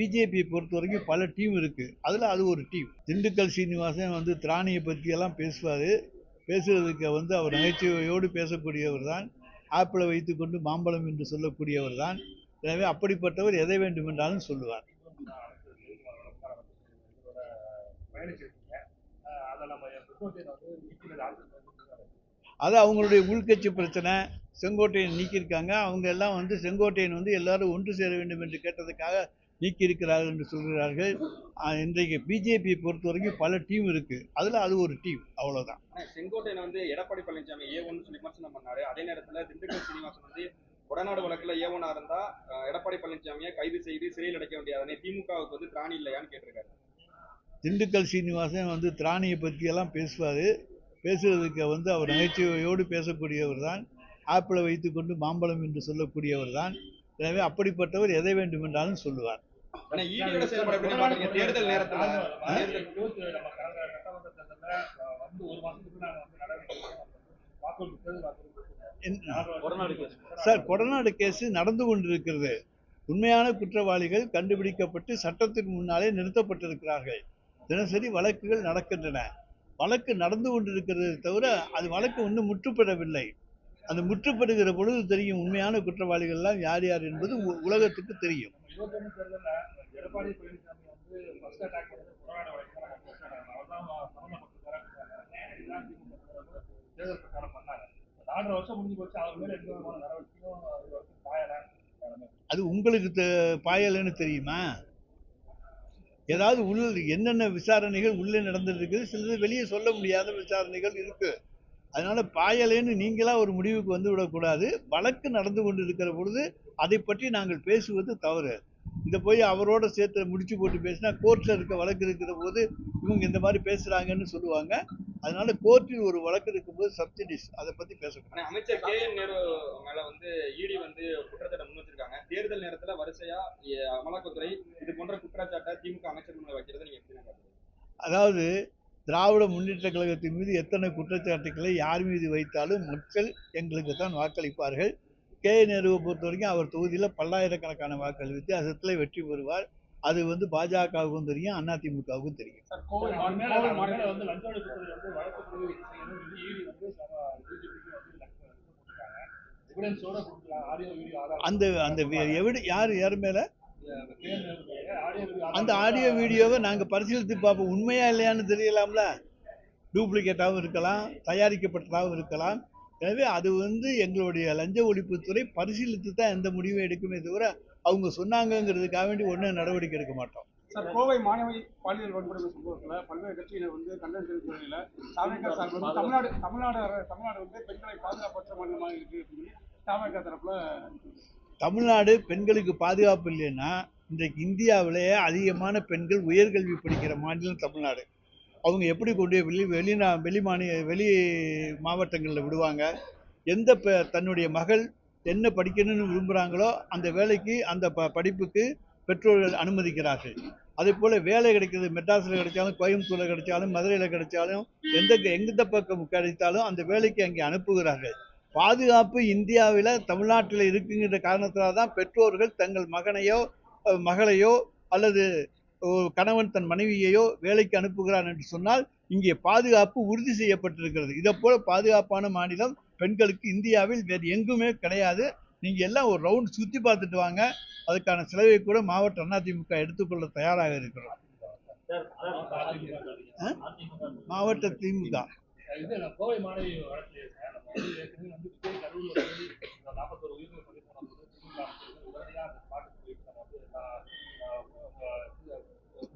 பிஜேபியை பொறுத்த வரைக்கும் பல டீம் இருக்குது அதில் அது ஒரு டீம் திண்டுக்கல் சீனிவாசன் வந்து திராணியை பற்றியெல்லாம் பேசுவார். பேசுகிறதுக்கு வந்து அவர் நகைச்சுவையோடு பேசக்கூடியவர் தான். ஆப்பிளை வைத்துக்கொண்டு மாம்பழம் என்று சொல்லக்கூடியவர் தான். எனவே அப்படிப்பட்டவர் எதை வேண்டுமென்றாலும் சொல்லுவார். அது அவங்களுடைய உள்கட்சி பிரச்சனை. செங்கோட்டையன் நீக்கியிருக்காங்க. அவங்க எல்லாம் வந்து செங்கோட்டையன் வந்து எல்லாரும் ஒன்று சேர வேண்டும் என்று கேட்டதுக்காக நீக்கியிருக்கிறார்கள் என்று சொல்கிறார்கள். இன்றைக்கு பிஜேபியை பொறுத்த வரைக்கும் பல டீம் இருக்கு. அதுல அது ஒரு டீம் அவ்வளவுதான். ஆனா செங்கோட்டையன் வந்து எடப்பாடி பழனிசாமி ஏ ஒன்னு சொல்லி விமர்சனம் பண்ணாரு. அதே நேரத்துல திண்டுக்கல் சீனிவாசன் வந்து கொடநாடு வழக்குல ஏ ஒன்னா இருந்தா எடப்பாடி பழனிசாமியை கைது செய்து சிறையில் அடைக்க வேண்டியதானே? திமுகவுக்கு வந்து திராணி இல்லையான்னு கேட்டிருக்காரு. திண்டுக்கல் சீனிவாசன் வந்து திராணியை பற்றி எல்லாம் பேசுவார். பேசுறதுக்கு வந்து அவர் நகைச்சுவையோடு பேசக்கூடியவர் தான் ஆப்பிளை வைத்துக்கொண்டு மாம்பழம் என்று சொல்லக்கூடியவர் தான் எனவே அப்படிப்பட்டவர் எதை வேண்டுமென்றாலும் சொல்லுவார். ஆனா ஈடியோட செயல்பாடு எப்படி பாக்குறீங்க தேர்தல் நேரத்துல தேர்தல் இருபத்தி ஏழு நம்ம கடந்த சட்டமன்ற தேர்தல்ல அஹ், வந்து ஒரு மாசத்துக்கு நாங்க வந்து நடவடிக்கை வாக்குறுதி தேர்தல் வாக்குறுதி என்ன- சார் கொடநாடு கேஸ் நடந்து கொண்டிருக்கிறது உண்மையான குற்றவாளிகள் கண்டுபிடிக்கப்பட்டு சட்டத்தின் முன்னாலே நிறுத்தப்பட்டிருக்கிறார்கள் தினசரி வழக்குகள் நடக்கின்றன வழக்கு நடந்து கொண்டிருக்கிறது தவிர அது வழக்கு இன்னும் முற்றுப்பெறவில்லை அந்த முற்றுப்படுகிற பொழுது தெரியும் உண்மையான குற்றவாளிகள் எல்லாம் யார் யார் என்பது உலகத்துக்கு தெரியும். அது உங்களுக்கு பாயலன்னு தெரியுமா? ஏதாவது உள்ள என்னென்ன விசாரணைகள் உள்ளே நடந்துட்டு இருக்குது சிலது வெளியே சொல்ல முடியாத விசாரணைகள் இருக்குது அதனால பாயலேன்னு நீங்களா ஒரு முடிவுக்கு வந்து விடக்கூடாது. வழக்கு நடந்து கொண்டு இருக்கிற பொழுது அதை பற்றி நாங்கள் பேசுவது தவறு. இதை போய் அவரோட சேர்த்து முடிச்சு போட்டு பேசினா கோர்ட்ல இருக்க வழக்கு இருக்கிற போது இவங்க இந்த மாதிரி பேசுறாங்கன்னு சொல்லுவாங்க. அதனால கோர்ட்டில் ஒரு வழக்கு இருக்கும்போது சப்சிடிஸ் அதை பத்தி பேசக்கூடாது. அமைச்சர் கே என் நேரு மேல வந்து ஈடி வந்து குற்றச்சாட்டை முன் வச்சிருக்காங்க. தேர்தல் நேரத்துல வரிசையா எ, அமலாக்கத்துறை இது போன்ற குற்றச்சாட்டை திமுக அமைச்சர் மேல வைக்கிறத நீங்க எப்படி அதாவது திராவிட முன்னேற்ற கழகத்தின் மீது எத்தனை குற்றச்சாட்டுக்களை யார் மீது வைத்தாலும் மக்கள் எங்களுக்கு தான் வாக்களிப்பார்கள். கே. நேருவை பொறுத்த வரைக்கும் அவர் தொகுதியில் பல்லாயிரக்கணக்கான வாக்கள் வித்தியாசத்தில் வெற்றி பெறுவார். அது வந்து பாஜகவுக்கும் தெரியும் அதிமுகவுக்கும் தெரியும். அந்த அந்த எவிட யார் யார் மேலே? அந்த ஆடியோ வீடியோவை நாங்கள் பரிசீலித்து பார்ப்போம். உண்மையா இல்லையான்னு தெரியலாம்ல? டூப்ளிகேட்டாகவும் இருக்கலாம் தயாரிக்கப்பட்டதாகவும் இருக்கலாம். எனவே அது வந்து எங்களுடைய லஞ்ச ஒழிப்புத்துறை பரிசீலித்து தான் எந்த முடிவும் எடுக்குமே தவிர அவங்க சொன்னாங்கங்கிறதுக்காக வேண்டி ஒன்றும் நடவடிக்கை எடுக்க மாட்டோம். சார் கோவை மாணவி பாலியல் வன்கொடுமை சம்பவத்துல பல்வேறு கட்சியினர் வந்து கண்டனம் நிலையில தாவேக்கா சார்பில் வந்து தமிழ்நாடு தமிழ்நாடு தமிழ்நாடு வந்து பெண்களை பாதுகாப்பற்ற மாநிலமாக இருக்கு அப்படின்னு தாவேக்கா தரப்புல தமிழ்நாடு பெண்களுக்கு பாதுகாப்பு இல்லைன்னா இன்றைக்கு இந்தியாவிலேயே அதிகமான பெண்கள் உயர்கல்வி படிக்கிற மாநிலம் தமிழ்நாடு. அவங்க எப்படி கொண்டு போய் வெளி வெளிநா வெளி மாநில வெளி மாவட்டங்களில் விடுவாங்க? எந்த பெ தன்னுடைய மகள் என்ன படிக்கணும்னு விரும்புகிறாங்களோ அந்த வேலைக்கு அந்த ப படிப்புக்கு பெற்றோர்கள் அனுமதிக்கிறார்கள். அதே போல் வேலை கிடைக்கிறது மெட்ராஸில் கிடைச்சாலும் கோயம்புத்தூரில் கிடைச்சாலும் மதுரையில் கிடைச்சாலும் எந்த எந்த பக்கம் கிடைத்தாலும் அந்த வேலைக்கு அங்கே அனுப்புகிறார்கள். பாதுகாப்பு இந்தியாவில் தமிழ்நாட்டில் இருக்குங்கிற காரணத்தினால தான் பெற்றோர்கள் தங்கள் மகனையோ மகளையோ அல்லது கணவன் தன் மனைவியையோ வேலைக்கு அனுப்புகிறான் என்று சொன்னால் இங்கே பாதுகாப்பு உறுதி செய்யப்பட்டிருக்கிறது. இதை போல பாதுகாப்பான மாநிலம் பெண்களுக்கு இந்தியாவில் வேறு எங்குமே கிடையாது. நீங்கள் எல்லாம் ஒரு ரவுண்ட் சுற்றி பார்த்துட்டு வாங்க. அதுக்கான செலவை கூட மாவட்ட அதிமுக எடுத்துக்கொள்ள தயாராக இருக்கிறோம். மாவட்ட திமுக. கோவை மாணவி நம்ம வந்து ஏற்கனவே வந்து விஜய் கரூர்ல போய் இந்த நாற்பத்தொரு உயிர்கள் பள்ளி போன போது திமுக அமைச்சர்கள் உடனடியாக அந்த ஸ்பாட்டுக்கு போயிட்டு நம்ம வந்து எல்லாம், ஆஹ், ஆஹ், இது,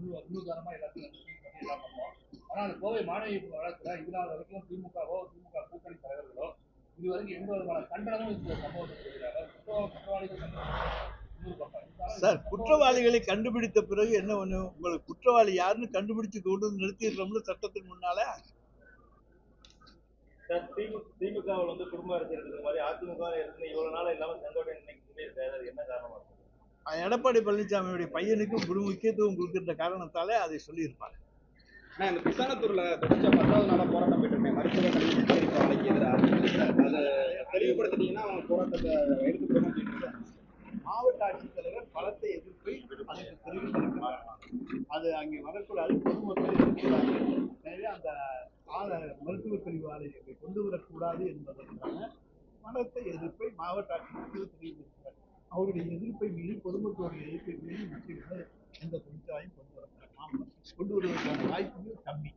முழு- முழுதாரமா எல்லாத்தையும் வந்து clean பண்ணி எல்லாம் பண்ணோம் ஆனா அந்த கோவை மாணவி வழக்குல இதனால் வரைக்கும் திமுகவோ திமுக கூட்டணி தலைவர்களோ இது வரைக்கும் எந்த விதமான கண்டனமும் இந்த சம்பவத்தை தெரிவிக்கிறாங்க குற்ற- குற்றவாளிகள் கண்டனம் இன்னொரு பக்கம். இருந்தாலும் சார் குற்றவாளிகளை கண்டுபிடித்த பிறகு என்ன ஒண்ணு? உங்களுக்கு குற்றவாளி யாருன்னு கண்டுபிடிச்சு கொண்டு வந்து நிறுத்திடுறோம்ல சட்டத்தின் முன்னால? சார் திமுக திமுகவில் வந்து குடும்ப அரசியல் இருக்கிற மாதிரி அதிமுக இருந்து இவ்வளவு நாள் இல்லாம செங்கோட்டையன் இன்னைக்கு என்ன காரணமா? இருக்கும் எடப்பாடி பழனிசாமியுடைய பையனுக்கு முக்கியத்துவம் கொடுக்கின்ற காரணத்தாலே அதை சொல்லியிருப்பாங்க ஆனா இந்த பிசானத்தூர்ல தொடர்ச்சியா பத்தாவது நாளா போராட்டம் போயிட்டு இருக்கேன். மருத்துவ கல்வி சுத்திகரிப்பு ஆலைக்கு எதிராக. அதை தெளிவுபடுத்திட்டீங்கன்னா அவங்க போராட்டத்தை எடுத்து போகணும் மாவட்ட ஆட்சித்தலைவர் பலத்தை எதிர்ப்பை அதுக்கு தெரிவித்திருக்கிறார் அது அங்கே வரக்கூடாது பொதுமக்கள் இருக்கக்கூடாது எனவே அந்த ஆல மருத்துவ கழிவு ஆலையை கொண்டு வரக்கூடாது என்பதற்கான பலத்தை எதிர்ப்பை மாவட்ட ஆட்சித்தலைவர் தெரிவித்திருக்கிறார். அவருடைய எதிர்ப்பை மீறி பொதுமக்களுடைய எதிர்ப்பை மீறி முக்கியமாக எந்த தொழிற்சாலையும் கொண்டு வரக்கூடாது கொண்டு வருவதற்கான வாய்ப்புகள் கம்மி.